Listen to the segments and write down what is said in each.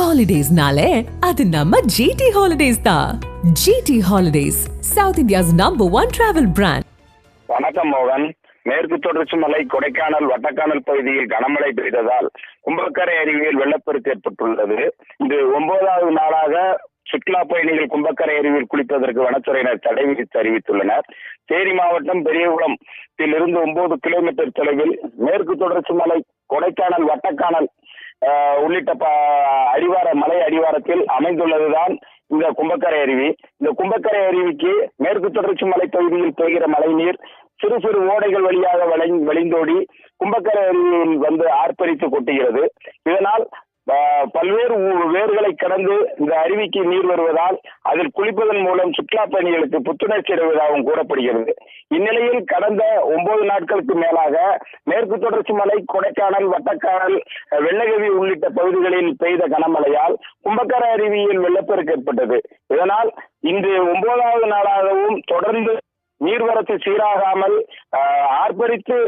ஹாலிடேஸ்னாலே அது நம்ம ஜிடி ஹாலிடேஸ் தான் GT holidays South India's number one travel brand வணக்கம் மோகன். மேற்கு தொடர்ச்சி மலை கொடைக்கானல் வட்டக்கானல் பகுதியில் கனமழை பெய்ததால் கும்பக்கரை அருவியில் வெள்ளப்பெருக்கு ஏற்பட்டுள்ளது. இது ஒன்பதாவது நாளாக சுற்றுலா பயணிகள் கும்பக்கரை அருவியில் குளிப்பதற்கு வனத்துறையினர் தடை விதித்து அறிவித்துள்ளனர். தேனி மாவட்டம் பெரியகுளத்தில் இருந்து ஒன்பது கிலோமீட்டர் தொலைவில் மேற்கு தொடர்ச்சி மலை கொடைக்கானல் வட்டக்கானல் உள்ளிட்ட அடிவார மலை அடிவாரத்தில் அமைந்துள்ளதுதான் இந்த கும்பக்கரை அருவி. இந்த கும்பக்கரை அருவிக்கு மேற்கு தொடர்ச்சி மலைப்பகுதியில் பெய்கிற மழைநீர் சிறு சிறு ஓடைகள் வழியாக வளை- வழிந்தோடி கும்பக்கரை அருவியில் வந்து ஆர்ப்பரித்து கொட்டுகிறது. இதனால் பல்வேறு வேர்களை கடந்து இந்த அருவிக்கு நீர் வருவதால் அதில் குளிப்பதன் மூலம் சுற்றுலா பயணிகளுக்கு புத்துணர்ச்சி அடைவதாகவும் கூறப்படுகிறது. இந்நிலையில் கடந்த ஒன்பது நாட்களுக்கு மேலாக மேற்கு தொடர்ச்சி மலை கொடைக்கானல் வட்டக்கானல் வெள்ளகவி உள்ளிட்ட பகுதிகளில் பெய்த கனமழையால் கும்பக்கர அருவியில் வெள்ளப்பெருக்கு ஏற்பட்டது. இதனால் இன்று ஒன்பதாவது நாளாகவும் தொடர்ந்து நீர்வரத்து சீராகாமல் ஆஹ், ஆர்ப்பரித்து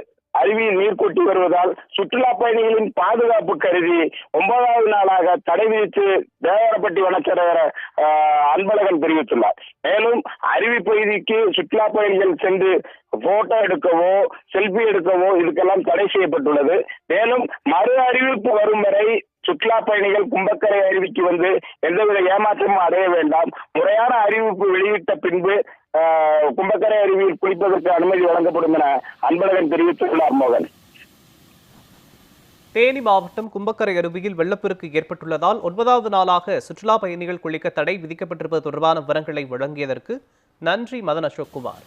அருவியில் நீர் கொட்டி வருவதால் சுற்றுலா பயணிகளின் பாதுகாப்பு கருதி ஒன்பதாவது நாளாக தடை விதித்து தேவரப்பட்டி வனச்சரகர அன்பழகன் தெரிவித்துள்ளார். மேலும் அருவி பகுதிக்கு சுற்றுலா பயணிகள் சென்று போட்டோ எடுக்கவோ செல்ஃபி எடுக்கவோ இதுக்கெல்லாம் தடை செய்யப்பட்டுள்ளது. மேலும் மறு அறிவிப்பு வரும் வரை சுற்றுலா பயணிகள் கும்பக்கரை அருவிக்கு வந்து எந்தவித ஏமாற்றமும் அடைய வேண்டாம். முறையான அறிவிப்பு வெளியிட்ட பின்பு கும்பக்கரை அருவியில் குளிப்பதற்கு அனுமதி வழங்கப்படும் என அன்பழகன் தெரிவித்துள்ளார் மோகன். தேனி மாவட்டம் கும்பக்கரை அருவியில் வெள்ளப்பெருக்கு ஏற்பட்டுள்ளதால் ஒன்பதாவது நாளாக சுற்றுலா பயணிகள் குளிக்க தடை விதிக்கப்பட்டிருப்பது தொடர்பான விவரங்களை வழங்கியதற்கு நன்றி மதன் அசோக் குமார்.